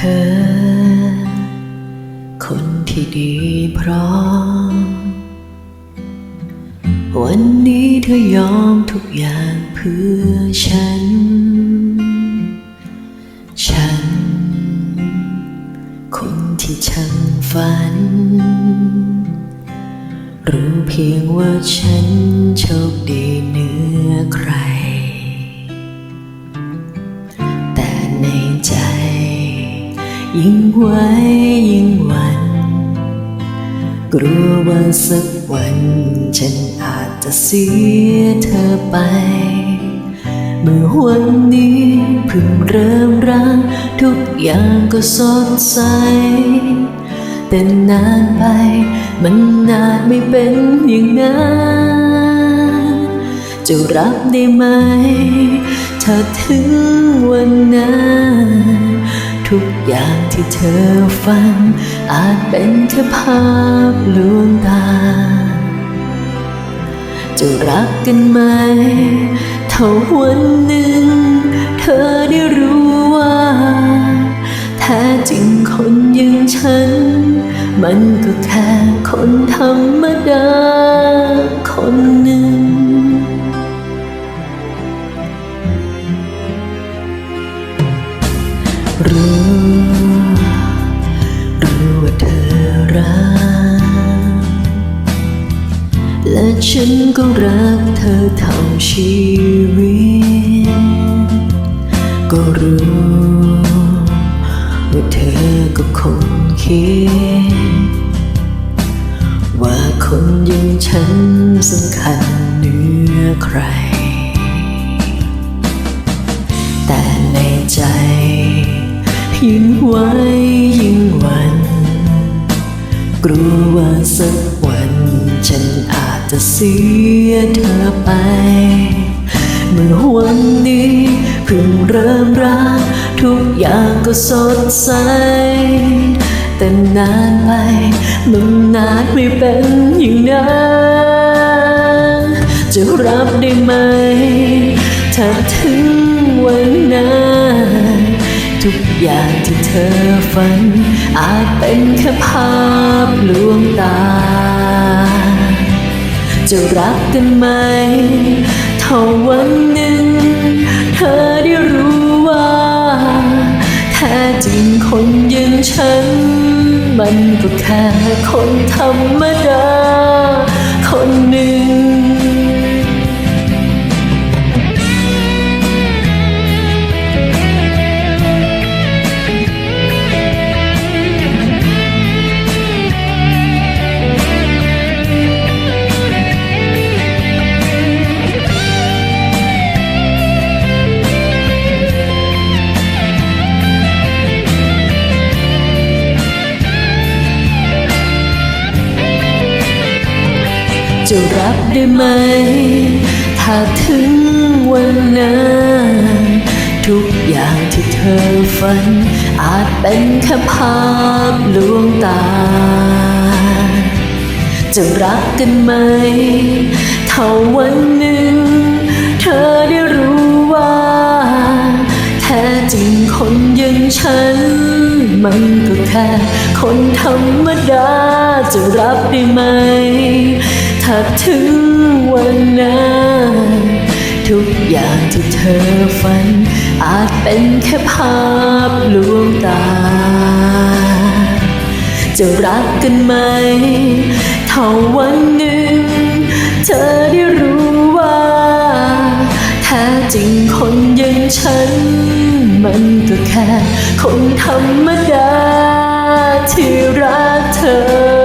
ธอ คนที่ดีพร้อม วันนี้เธอยอมทุกอย่างเพื่อฉัน ฉัน คนที่ช่างฝัน รู้เพียงว่าฉันโชคดีเหนือใคร ยิ่งไว้ยิ่งหวันกลัวว่าสักวันฉันอาจจะเสียเธอไป เมื่อวันนี้เพิ่งเริ่มรักทุกอย่างก็สดใส แต่นานไปมันนานไม่เป็นอย่างนั้นจะรับได้ไหม ถ้าถึงวันนั้น อย่างที่เธอฟัง อาจเป็นแค่ภาพลวงตา จะรักกันไหมถ้าวันหนึ่ง เธอได้รู้ว่าแท้จริงคนอย่างฉัน มันก็แค่คนธรรมดา คนหนึ่งรู้ ฉันก็รักเธอเท่าชีวิต ก็รู้ว่าเธอก็คงคิด ว่าคนอย่างฉันสำคัญเหนือใคร แต่ในใจยิ่งไว้ยิ่งหวัน กลัวว่าสักวันฉัน จะเสียเธอไป เมื่อวันนี้เพิ่งเริ่มรัก ทุกอย่างก็สดใส แต่นานไปมันนานไม่เป็นอย่างนั้นจะรับได้ไหม ถ้าถึงวันนั้นทุกอย่างที่เธอฝัน อาจเป็นแค่ภาพลวงตา จะรักกันไหมถ้าวันหนึ่ง เธอได้รู้ว่า แท้จริงคนย่างฉัน มันก็แค่คนธรรมดา คนหนึ่ง จะรับได้ไหม ถ้าถึงวันนั้นทุกอย่างที่เธอฝัน อาจเป็นแค่ภาพลวงตา จะรักกันไหม ถ้าวันหนึ่ง เธอได้รู้ว่า แท้จริงคนอย่างฉัน มันก็แค่คนธรรมดาจะรับได้ไหม ถ้าถึงวันนั้นทุกอย่างที่เธอฝัน อาจเป็นแค่ภาพลวงตา จะรักกันไหมถ้าวันหนึ่ง เธอได้รู้ว่า แท้จริงคนอย่างฉัน มันก็แค่คนธรรมดาที่รักเธอ